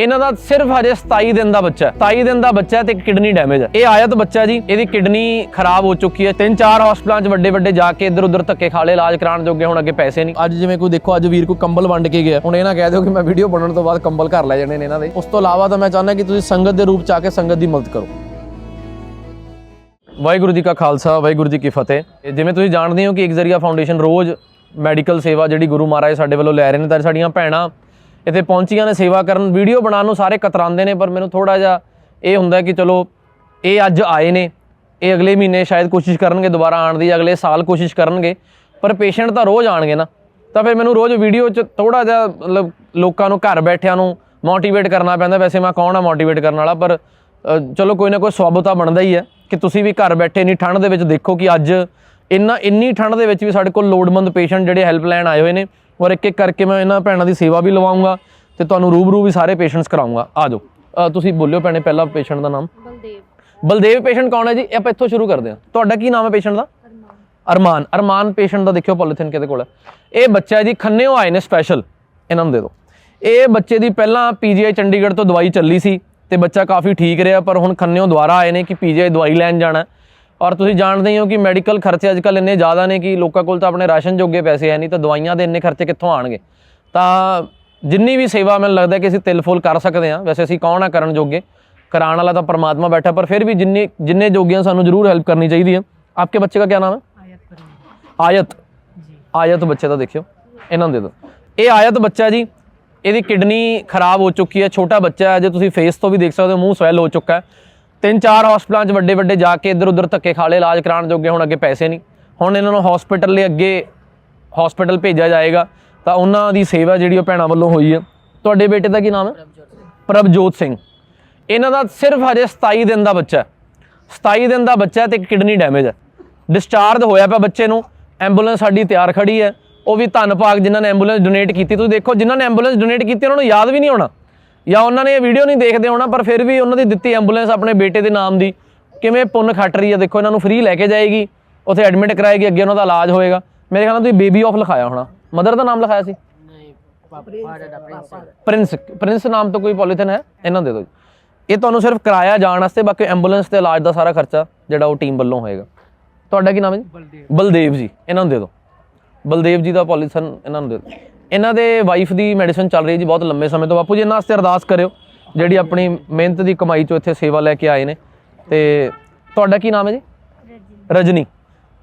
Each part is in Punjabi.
ਇਹਨਾਂ ਦਾ ਸਿਰਫ ਹਜੇ 27 ਦਿਨ ਦਾ ਬੱਚਾ ਹੈ। 27 ਦਿਨ ਦਾ ਬੱਚਾ ਤੇ ਕਿਡਨੀ ਡੈਮੇਜ ਹੈ। ਇਹ ਆਇਤ ਬੱਚਾ ਜੀ ਇਹਦੀ ਕਿਡਨੀ ਖਰਾਬ ਹੋ ਚੁੱਕੀ ਹੈ। ਤਿੰਨ ਚਾਰ ਹਸਪਤਾਲਾਂ 'ਚ ਵੱਡੇ ਵੱਡੇ ਜਾ ਕੇ ਇੱਧਰ ਉੱਧਰ ਧੱਕੇ ਖਾ ਲਏ ਇਲਾਜ ਕਰਾਉਣ ਜੋਗੇ ਹੁਣ ਅੱਗੇ ਪੈਸੇ ਨਹੀਂ। ਅੱਜ ਜਿਵੇਂ ਕੋਈ ਦੇਖੋ ਅੱਜ ਵੀਰ ਕੋਈ ਕੰਬਲ ਵੰਡ ਕੇ ਗਿਆ। ਹੁਣ ਇਹ ਨਾ ਕਹਿ ਦਿਓ ਕਿ ਮੈਂ ਵੀਡੀਓ ਬਣਨ ਤੋਂ ਬਾਅਦ ਕੰਬਲ ਘਰ ਲੈ ਜਾਣੇ ਨੇ ਇਹਨਾਂ ਦੇ। ਉਸ ਤੋਂ ਇਲਾਵਾ ਤਾਂ ਮੈਂ ਚਾਹੁੰਦਾ ਕਿ ਤੁਸੀਂ ਸੰਗਤ ਦੇ ਰੂਪ ਚ ਆ ਕੇ ਸੰਗਤ ਦੀ ਮਦਦ ਕਰੋ। ਵਾਹਿਗੁਰੂ ਜੀ ਕਾ ਖਾਲਸਾ ਵਾਹਿਗੁਰੂ ਜੀ ਕੀ ਫਤਿਹ। ਜਿਵੇਂ ਤੁਸੀਂ ਜਾਣਦੇ ਹੋ ਕਿ ਇੱਕ ਜ਼ਰੀਆ ਫਾਊਂਡੇਸ਼ਨ ਰੋਜ਼ ਮੈਡੀਕਲ ਸੇਵਾ ਜਿਹੜੀ ਗੁਰੂ ਮਹਾਰਾਜ ਸਾਡੇ ਵੱਲੋਂ ਲੈ ਰਹੇ ਨੇ ਤਾਂ ਸਾਡੀਆਂ ਭੈਣਾਂ ਇੱਥੇ ਪਹੁੰਚੀਆਂ ਨੇ, ਸੇਵਾ ਕਰਨ। ਵੀਡੀਓ ਬਣਾਉਣ ਨੂੰ ਸਾਰੇ ਕਤਰਾਉਂਦੇ ਨੇ, ਪਰ ਮੈਨੂੰ ਥੋੜਾ ਜਿਹਾ ਇਹ ਹੁੰਦਾ ਕਿ ਚਲੋ, ਇਹ ਅੱਜ ਆਏ ਨੇ, ਇਹ ਅਗਲੇ ਮਹੀਨੇ ਸ਼ਾਇਦ ਕੋਸ਼ਿਸ਼ ਕਰਨਗੇ, ਦੁਬਾਰਾ ਆਉਣ ਦੀ, ਅਗਲੇ ਸਾਲ ਕੋਸ਼ਿਸ਼ ਕਰਨਗੇ, ਪਰ ਪੇਸ਼ੈਂਟ ਤਾਂ ਰੋਜ਼ ਆਣਗੇ ਨਾ। ਤਾਂ ਫਿਰ ਮੈਨੂੰ ਰੋਜ਼ ਵੀਡੀਓ 'ਚ ਥੋੜਾ ਜਿਹਾ, ਮਤਲਬ ਲੋਕਾਂ ਨੂੰ, ਘਰ ਬੈਠਿਆਂ ਨੂੰ ਮੋਟੀਵੇਟ ਕਰਨਾ ਪੈਂਦਾ, ਵੈਸੇ ਮੈਂ ਕੌਣ ਆ ਮੋਟੀਵੇਟ ਕਰਨ ਵਾਲਾ, ਪਰ ਚਲੋ ਕੋਈ ਨਾ ਕੋਈ ਸਵਾਬ ਬਣਦਾ ਹੀ ਹੈ ਕਿ ਤੁਸੀਂ ਵੀ ਘਰ ਬੈਠੇ ਨਹੀਂ ਠੰਡ ਦੇ ਵਿੱਚ ਦੇਖੋ ਕਿ ਅੱਜ ਇੰਨਾ, ਇੰਨੀ ਠੰਡ ਦੇ ਵਿੱਚ ਵੀ ਸਾਡੇ ਕੋਲ ਲੋੜਵੰਦ ਪੇਸ਼ੈਂਟ ਜਿਹੜੇ ਹੈਲਪ ਲੈਣ ਆਏ ਹੋਏ ਨੇ ਔਰ ਇੱਕ ਇੱਕ ਕਰਕੇ ਮੈਂ ਇਹਨਾਂ ਭੈਣਾਂ ਦੀ ਸੇਵਾ ਵੀ ਲਵਾਉਂਗਾ ਤੇ ਤੁਹਾਨੂੰ ਰੂਬਰੂ ਵੀ ਸਾਰੇ ਪੇਸ਼ੈਂਟਸ ਕਰਾਉਂਗਾ। ਆ ਜਾਓ। ਤੁਸੀਂ ਬੋਲਿਓ ਭੈਣੇ ਪਹਿਲਾ ਪੇਸ਼ੈਂਟ ਦਾ ਨਾਮ। ਬਲਦੇਵ। ਬਲਦੇਵ ਪੇਸ਼ੈਂਟ ਕੌਣ ਹੈ ਜੀ? ਆਪਾਂ ਇੱਥੋਂ ਸ਼ੁਰੂ ਕਰਦੇ ਹਾਂ। ਤੁਹਾਡਾ ਕੀ ਨਾਮ ਹੈ ਪੇਸ਼ੈਂਟ ਦਾ? ਅਰਮਾਨ। ਅਰਮਾਨ। ਪੇਸ਼ੈਂਟ ਦਾ ਦੇਖਿਓ ਪੋਲੀਥਿਨ ਕਿਹਦੇ ਕੋਲ ਹੈ। ਇਹ ਬੱਚਾ ਹੈ ਜੀ ਖੰਨੇੋਂ ਆਏ ਨੇ ਸਪੈਸ਼ਲ ਇਹਨਾਂ ਨੂੰ ਦੇ ਦਿਓ। ਇਹ ਬੱਚੇ ਦੀ ਪਹਿਲਾਂ ਪੀਜੀਆਈ ਚੰਡੀਗੜ੍ਹ ਤੋਂ ਦਵਾਈ ਚੱਲੀ ਸੀ ਤੇ ਬੱਚਾ ਕਾਫੀ ਠੀਕ ਰਿਹਾ ਪਰ ਹੁਣ ਖੰਨੇੋਂ ਦੁਬਾਰਾ ਆਏ ਨੇ ਕਿ ਪੀਜੀਆਈ ਦਵਾਈ ਲੈਣ ਜਾਣਾ। ਔਰ ਤੁਸੀਂ ਜਾਣਦੇ ਹੋ ਕਿ ਮੈਡੀਕਲ ਖਰਚੇ ਅੱਜਕੱਲ ਇੰਨੇ ਜ਼ਿਆਦਾ ਨੇ ਕਿ ਲੋਕਾਂ ਕੋਲ ਤਾਂ ਆਪਣੇ ਰਾਸ਼ਨ ਜੋਗੇ ਪੈਸੇ ਹੈ ਨਹੀਂ ਤਾਂ ਦਵਾਈਆਂ ਦੇ ਇੰਨੇ ਖਰਚੇ ਕਿੱਥੋਂ ਆਣਗੇ ਤਾਂ ਜਿੰਨੀ ਵੀ ਸੇਵਾ ਮੈਨੂੰ ਲੱਗਦਾ ਕਿ ਅਸੀਂ ਤਿਲ ਫੁੱਲ ਕਰ ਸਕਦੇ ਹਾਂ ਵੈਸੇ ਅਸੀਂ ਕੌਣ ਆ ਕਰਨ ਜੋਗੇ? ਕਰਾਉਣ ਵਾਲਾ ਤਾਂ ਪਰਮਾਤਮਾ ਬੈਠਾ ਪਰ ਫਿਰ ਵੀ ਜਿੰਨੇ ਜਿੰਨੇ ਜੋਗੀਆਂ ਸਾਨੂੰ ਜ਼ਰੂਰ ਹੈਲਪ ਕਰਨੀ ਚਾਹੀਦੀ ਹੈ ਆਪਕੇ ਬੱਚੇ ਦਾ ਕੀ ਨਾਮ ਹੈ? ਆਇਤ ਜੀ। ਆਇਤ ਬੱਚੇ ਦਾ ਦੇਖਿਓ ਇਹਨਾਂ ਦੇ ਦਿਓ। ਇਹ ਆਇਤ ਬੱਚਾ ਜੀ ਇਹਦੀ ਕਿਡਨੀ ਖਰਾਬ ਹੋ ਚੁੱਕੀ ਹੈ ਛੋਟਾ ਬੱਚਾ ਹੈ ਜੇ ਤੁਸੀਂ ਫੇਸ ਤੋਂ ਵੀ ਦੇਖ ਸਕਦੇ ਹੋ ਮੂੰਹ ਸਵੈਲ ਹੋ ਚੁੱਕਾ ਹੈ। ਤਿੰਨ ਚਾਰ ਹਸਪਤਾਲਾਂ 'ਚ ਵੱਡੇ ਵੱਡੇ ਜਾ ਕੇ ਇੱਧਰ ਉੱਧਰ ਧੱਕੇ ਖਾ ਲਏ, ਇਲਾਜ ਕਰਾਉਣ ਜੋਗੇ ਹੁਣ ਅੱਗੇ ਪੈਸੇ ਨਹੀਂ। ਹੁਣ ਇਹਨਾਂ ਨੂੰ ਹਸਪੀਟਲ ਲਈ ਅੱਗੇ ਹਸਪੀਟਲ ਭੇਜਿਆ ਜਾਏਗਾ, ਤਾਂ ਉਹਨਾਂ ਦੀ ਸੇਵਾ ਜਿਹੜੀ ਉਹ ਭੈਣਾਂ ਵੱਲੋਂ ਹੋਈ ਹੈ ਤੁਹਾਡੇ ਬੇਟੇ ਦਾ ਕੀ ਨਾਮ ਹੈ? ਪ੍ਰਭਜੋਤ ਸਿੰਘ। ਇਹਨਾਂ ਦਾ ਸਿਰਫ ਹਜੇ 27 ਦਿਨ ਦਾ ਬੱਚਾ ਹੈ। 27 ਦਿਨ ਦਾ ਬੱਚਾ ਹੈ ਤੇ ਕਿਡਨੀ ਡੈਮੇਜ ਹੈ। ਡਿਸਚਾਰਜ ਹੋਇਆ ਪਿਆ ਬੱਚੇ ਨੂੰ ਐਂਬੂਲੈਂਸ ਸਾਡੀ ਤਿਆਰ ਖੜੀ ਹੈ। ਉਹ ਵੀ ਧੰਨ ਭਾਗ ਜਿਨ੍ਹਾਂ ਨੇ ਐਂਬੂਲੈਂਸ ਡੋਨੇਟ ਕੀਤੀ। ਤੁਸੀਂ ਦੇਖੋ, ਜਿਨ੍ਹਾਂ ਨੇ ਐਂਬੂਲੈਂਸ ਡੋਨੇਟ ਕੀਤੀ, ਉਹਨਾਂ ਨੂੰ ਯਾਦ ਵੀ ਨਹੀਂ ਹੋਣਾ ਜਾਂ ਉਹਨਾਂ ਨੇ ਇਹ ਵੀਡੀਓ ਨਹੀਂ ਦੇਖਦੇ ਹੋਣਾ ਪਰ ਫਿਰ ਵੀ ਉਹਨਾਂ ਦੀ ਦਿੱਤੀ ਐਂਬੂਲੈਂਸ ਆਪਣੇ ਬੇਟੇ ਦੇ ਨਾਮ ਦੀ। ਕਿਵੇਂ ਪੁੰਨ ਖੱਟ ਰਹੀ ਹੈ ਦੇਖੋ ਇਹਨਾਂ ਨੂੰ ਫ੍ਰੀ ਲੈ ਕੇ ਜਾਏਗੀ ਉੱਥੇ ਐਡਮਿਟ ਕਰਾਏਗੀ ਅੱਗੇ ਉਹਨਾਂ ਦਾ ਇਲਾਜ ਹੋਏਗਾ। ਮੇਰੇ ਖਿਆਲ ਨਾਲ ਤੁਸੀਂ ਬੇਬੀ ਆਫ ਲਿਖਾਇਆ ਹੋਣਾ। ਮਦਰ ਦਾ ਨਾਮ ਲਿਖਾਇਆ ਸੀ? ਪ੍ਰਿੰਸ ਪ੍ਰਿੰਸ ਨਾਮ ਤੋਂ ਕੋਈ ਪੋਲੀਥਨ ਹੈ ਇਹਨਾਂ ਦੇ ਦਿਓ ਇਹ ਤੁਹਾਨੂੰ ਸਿਰਫ ਕਿਰਾਇਆ ਜਾਣ ਵਾਸਤੇ ਬਾਕੀ ਐਂਬੂਲੈਂਸ ਤੇ ਇਲਾਜ ਦਾ ਸਾਰਾ ਖਰਚਾ ਜਿਹੜਾ ਉਹ ਟੀਮ ਵੱਲੋਂ ਹੋਏਗਾ। ਤੁਹਾਡਾ ਕੀ ਨਾਮ ਹੈ ਜੀ? ਬਲਦੇਵ। ਬਲਦੇਵ ਜੀ ਇਹਨਾਂ ਨੂੰ ਦੇ ਦਿਓ ਬਲਦੇਵ ਜੀ ਦਾ ਪੋਲੀਥਨ ਇਹਨਾਂ ਨੂੰ ਦੇ ਦਿਓ ਇਹਨਾਂ ਦੇ ਵਾਈਫ ਦੀ ਮੈਡੀਸਨ ਚੱਲ ਰਹੀ ਹੈ ਜੀ ਬਹੁਤ ਲੰਮੇ ਸਮੇਂ ਤੋਂ। ਬਾਪੂ ਜੀ ਇਹਨਾਂ ਵਾਸਤੇ ਅਰਦਾਸ ਕਰਿਓ ਜਿਹੜੀ ਆਪਣੀ ਮਿਹਨਤ ਦੀ ਕਮਾਈ ਚੋਂ ਇੱਥੇ ਸੇਵਾ ਲੈ ਕੇ ਆਏ ਨੇ। ਤੇ ਤੁਹਾਡਾ ਕੀ ਨਾਮ ਹੈ ਜੀ? ਰਜਨੀ।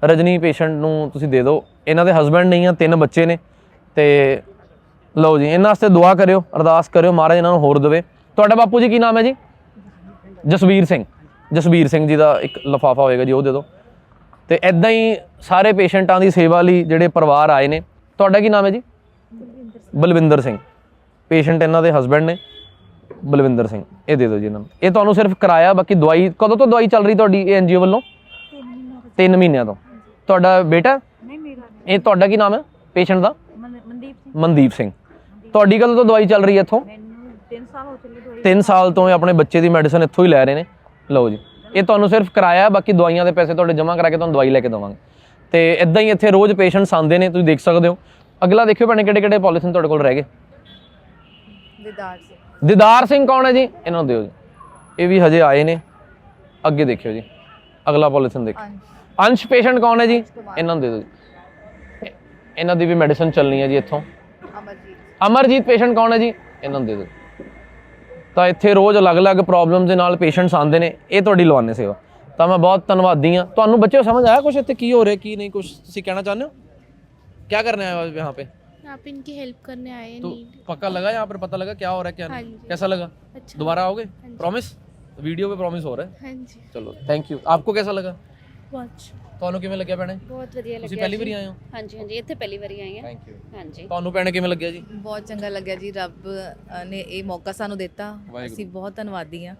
ਰਜਨੀ। ਪੇਸ਼ੈਂਟ ਨੂੰ ਤੁਸੀਂ ਦੇ ਦਿਓ। ਇਹਨਾਂ ਦੇ ਹਸਬੰਡ ਨਹੀਂ ਆ ਤਿੰਨ ਬੱਚੇ ਨੇ। ਤੇ ਲਓ ਜੀ ਇਹਨਾਂ ਵਾਸਤੇ ਦੁਆ ਕਰਿਓ ਅਰਦਾਸ ਕਰਿਓ ਮਹਾਰਾਜ ਇਹਨਾਂ ਨੂੰ ਹੋਰ ਦੇਵੇ। ਤੁਹਾਡਾ ਬਾਪੂ ਜੀ ਕੀ ਨਾਮ ਹੈ ਜੀ? ਜਸਵੀਰ ਸਿੰਘ। ਜਸਵੀਰ ਸਿੰਘ ਜੀ ਦਾ ਇੱਕ ਲਫਾਫਾ ਹੋਏਗਾ ਜੀ ਉਹ ਦੇ ਦਿਓ। ਤੇ ਐਦਾਂ ਹੀ ਸਾਰੇ ਪੇਸ਼ੈਂਟਾਂ ਦੀ ਸੇਵਾ ਲਈ ਜਿਹੜੇ ਪਰਿਵਾਰ ਆਏ ਨੇ ਤੁਹਾਡਾ ਕੀ ਨਾਮ ਹੈ ਜੀ? ਬਲਵਿੰਦਰ ਸਿੰਘ। ਪੇਸ਼ੈਂਟ ਇਹਨਾਂ ਦੇ ਹਸਬੰਡ ਨੇ ਬਲਵਿੰਦਰ ਸਿੰਘ। ਇਹ ਦੇ ਦਿਓ ਜੀ ਇਹਨਾਂ ਨੂੰ। ਇਹ ਤੁਹਾਨੂੰ ਸਿਰਫ ਕਿਰਾਇਆ ਬਾਕੀ ਦਵਾਈ ਕਦੋਂ ਤੋਂ ਦਵਾਈ ਚੱਲ ਰਹੀ ਤੁਹਾਡੀ ਇਹ ਐਨਜੀਓ ਵੱਲੋਂ? 3 ਮਹੀਨਿਆਂ ਤੋਂ। ਤੁਹਾਡਾ ਬੇਟਾ? ਨਹੀਂ ਮੇਰਾ ਇਹ ਤੁਹਾਡਾ ਕੀ ਨਾਮ ਹੈ? ਪੇਸ਼ੈਂਟ ਦਾ? ਮਨਦੀਪ ਸਿੰਘ। ਮਨਦੀਪ ਸਿੰਘ। ਤੁਹਾਡੀ ਕਦੋਂ ਤੋਂ ਦਵਾਈ ਚੱਲ ਰਹੀ ਹੈ ਇੱਥੋਂ? ਮੈਨੂੰ 3 ਸਾਲ ਹੋ ਚੱਲੇ ਦਵਾਈ। 3 ਸਾਲ ਤੋਂ ਇਹ ਆਪਣੇ ਬੱਚੇ ਦੀ ਮੈਡੀਸਨ ਇੱਥੋਂ ਹੀ ਲੈ ਰਹੇ ਨੇ। ਲਓ ਜੀ। ਇਹ ਤੁਹਾਨੂੰ ਸਿਰਫ ਕਿਰਾਇਆ ਬਾਕੀ ਦਵਾਈਆਂ ਦੇ ਪੈਸੇ ਤੁਹਾਡੇ ਜਮ੍ਹਾਂ ਕਰਾ ਕੇ ਤੁਹਾਨੂੰ ਦਵਾਈ ਲੈ ਕੇ ਦੇਵਾਂਗੇ। ਤੇ ਇਦਾਂ ਹੀ ਇੱਥੇ ਰੋਜ਼ ਪੇਸ਼ੈਂਟਸ ਆਉਂਦੇ ਨੇ ਤੁਸੀਂ ਦੇਖ ਸਕਦੇ ਹੋ। ਅਗਲਾ ਦੇਖਿਓ ਭੈਣੇ ਕਿਹੜੇ ਕਿਹੜੇ ਪੋਲੀਥਿਨ ਤੁਹਾਡੇ ਕੋਲ ਰਹਿ ਗਏ। ਦਿਦਾਰ ਸਿੰਘ। ਦਿਦਾਰ ਸਿੰਘ ਕੌਣ ਹੈ ਜੀ? ਇਹਨਾਂ ਨੂੰ ਦਿਓ ਜੀ। ਇਹ ਵੀ ਹਜੇ ਆਏ ਨੇ। ਅੱਗੇ ਦੇਖਿਓ ਜੀ। ਅਗਲਾ ਪੋਲੀਥਿਨ ਦੇਖੋ ਅੰਸ਼। ਪੇਸ਼ੈਂਟ ਕੌਣ ਹੈ ਜੀ? ਇਹਨਾਂ ਨੂੰ ਦੇ ਦਿਓ ਜੀ। ਇਹ- ਇਹਨਾਂ ਦੀ ਵੀ ਮੈਡੀਸਨ ਚੱਲਣੀ ਹੈ ਜੀ ਇੱਥੋਂ। ਅਮਰਜੀਤ। ਅਮਰਜੀਤ ਪੇਸ਼ੈਂਟ ਕੌਣ ਹੈ ਜੀ? ਇਹਨਾਂ ਨੂੰ ਦੇ ਦਿਓ। ਤਾਂ ਇੱਥੇ ਰੋਜ਼ ਅਲੱਗ-ਅਲੱਗ ਪ੍ਰੋਬਲਮਸ ਦੇ ਨਾਲ ਪੇਸ਼ੈਂਟਸ ਆਉਂਦੇ ਨੇ। ਇਹ ਤੁਹਾਡੀ ਲਵਾਨੇ ਸੇਵਾ। ਤਾਂ ਮੈਂ ਬਹੁਤ ਧੰਨਵਾਦੀ ਹਾਂ। ਤੁਹਾਨੂੰ ਬੱਚਿਓ ਸਮਝ ਆਇਆ ਕੁਝ ਇੱਥੇ ਕੀ ਹੋ ਰਿਹਾ ਕੀ ਨਹੀਂ? ਕੁਝ ਤੁਸੀਂ ਕਹਿਣਾ ਚਾਹੁੰਦੇ ਹੋ? क्या करने आए हो आप यहाँ पे आप इनकी हेल्प करने आए हैं तो नीड पक्का लगा यहाँ पर पता लगा क्या हो रहा है क्या हाँ नहीं जी। कैसा लगा अच्छा दोबारा आओगे हाँ जी। प्रॉमिस वीडियो पे प्रॉमिस हो रहा है हाँ जी ਚਲੋ ਥੈਂਕ ਯੂ ਆਪਕੋ ਕਿਹਦਾ ਲੱਗਾ बहुत ਤੁਹਾਨੂੰ ਕਿਵੇਂ ਲੱਗਿਆ ਭੈਣੇ ਬਹੁਤ ਵਧੀਆ ਤੁਸੀਂ ਲੱਗਿਆ ਪਹਿਲੀ ਵਾਰੀ ਆਏ ਹੋ ਹਾਂਜੀ ਹਾਂਜੀ ਇੱਥੇ ਪਹਿਲੀ ਵਾਰੀ ਆਏ ਹਾਂ ਥੈਂਕ ਯੂ ਹਾਂਜੀ ਤੁਹਾਨੂੰ ਭੈਣੇ ਕਿਵੇਂ ਲੱਗਿਆ ਜੀ ਬਹੁਤ ਚੰਗਾ ਲੱਗਿਆ ਜੀ ਰੱਬ ਅ, ਨੇ ਇਹ ਮੌਕਾ ਸਾਨੂੰ ਦਿੱਤਾ ਵਾਹਿਗੁਰੂ। ਅਸੀਂ ਬਹੁਤ ਧੰਨਵਾਦੀ ਹਾਂ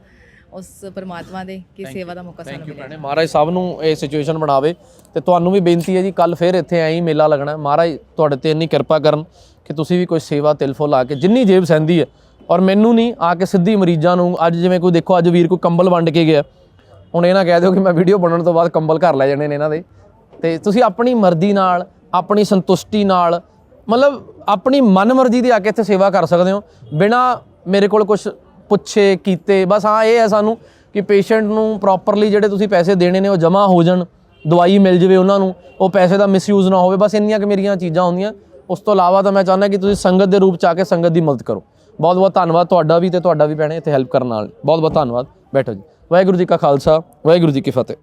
ਉਸ ਪਰਮਾਤਮਾ ਦੇ ਕਿ ਸੇਵਾ ਦਾ ਮੌਕਾ ਸਾਨੂੰ ਥੈਂਕ ਯੂ ਮਿਲਿਆ। ਭੈਣੇ। ਮਹਾਰਾਜ ਸਭ ਨੂੰ ਇਹ ਸਿਚੁਏਸ਼ਨ ਬਣਾਵੇ ਤੇ ਤੁਹਾਨੂੰ ਵੀ ਬੇਨਤੀ ਹੈ ਜੀ ਕੱਲ ਫੇਰ ਇੱਥੇ ਐਂ ਹੀ ਮੇਲਾ ਲੱਗਣਾ। ਮਹਾਰਾਜ ਤੁਹਾਡੇ ਤੇ ਇੰਨੀ ਕਿਰਪਾ ਕਰਨ ਕਿ ਤੁਸੀਂ ਵੀ ਕੋਈ ਸੇਵਾ ਤਿਲਫੁਲ ਆ ਕੇ ਜਿੰਨੀ ਜੇਬ ਸਹਿੰਦੀ ਹੈ। ਔਰ ਮੈਨੂੰ ਨਹੀਂ ਆ ਕੇ ਸਿੱਧੀ ਮਰੀਜ਼ਾਂ ਨੂੰ ਅੱਜ ਜਿਵੇਂ ਕੋਈ ਦੇਖੋ ਅੱਜ ਵੀਰ ਕੋਈ ਕੰਬਲ ਵੰਡ ਕੇ ਗਿਆ। ਹੁਣ ਇਹ ਨਾ ਕਹਿ ਦਿਓ ਕਿ ਮੈਂ ਵੀਡੀਓ ਬਣਨ ਤੋਂ ਬਾਅਦ ਕੰਬਲ ਘਰ ਲੈ ਜਾਣੇ ਨੇ ਇਹਨਾਂ ਦੇ। ਤੇ ਤੁਸੀਂ ਆਪਣੀ ਮਰਜ਼ੀ ਨਾਲ ਆਪਣੀ ਸੰਤੁਸ਼ਟੀ ਨਾਲ ਮਤਲਬ ਆਪਣੀ ਮਨ ਮਰਜ਼ੀ ਦੀ ਆ ਕੇ ਇੱਥੇ ਸੇਵਾ ਕਰ ਸਕਦੇ ਹੋ। ਬਿਨਾ ਮੇਰੇ ਕੋਲ ਕੁਝ ਪੁੱਛੇ, ਕੀਤੇ, ਬਸ ਹਾਂ ਇਹ ਹੈ ਸਾਨੂੰ ਕਿ ਪੇਸ਼ੈਂਟ ਨੂੰ ਪ੍ਰੋਪਰਲੀ ਜਿਹੜੇ ਤੁਸੀਂ ਪੈਸੇ ਦੇਣੇ ਨੇ ਉਹ ਜਮ੍ਹਾਂ ਹੋ ਜਾਣ, ਦਵਾਈ ਮਿਲ ਜਵੇ ਉਹਨਾਂ ਨੂੰ, ਉਹ ਪੈਸੇ ਦਾ ਮਿਸਯੂਜ਼ ਨਾ ਹੋਵੇ, ਬਸ ਇੰਨੀਆਂ ਕਿ ਮੇਰੀਆਂ ਚੀਜ਼ਾਂ ਹੁੰਦੀਆਂ। ਉਸ ਤੋਂ ਇਲਾਵਾ ਤਾਂ ਮੈਂ ਚਾਹੁੰਦਾ ਕਿ ਤੁਸੀਂ ਸੰਗਤ ਦੇ ਰੂਪ ਚ ਆ ਕੇ ਸੰਗਤ ਦੀ ਮਦਦ ਕਰੋ। ਬਹੁਤ ਬਹੁਤ ਧੰਨਵਾਦ ਤੁਹਾਡਾ ਵੀ ਤੇ ਤੁਹਾਡਾ ਵੀ ਭੈਣੇ ਇੱਥੇ ਹੈਲਪ ਕਰਨ ਨਾਲ। ਬਹੁਤ ਬਹੁਤ ਧੰਨਵਾਦ। ਬੈਠੋ ਜੀ। ਵਾਹਿਗੁਰੂ ਜੀ ਕਾ ਖਾਲਸਾ, ਵਾਹਿਗੁਰੂ ਜੀ ਕੀ ਫਤਿਹ।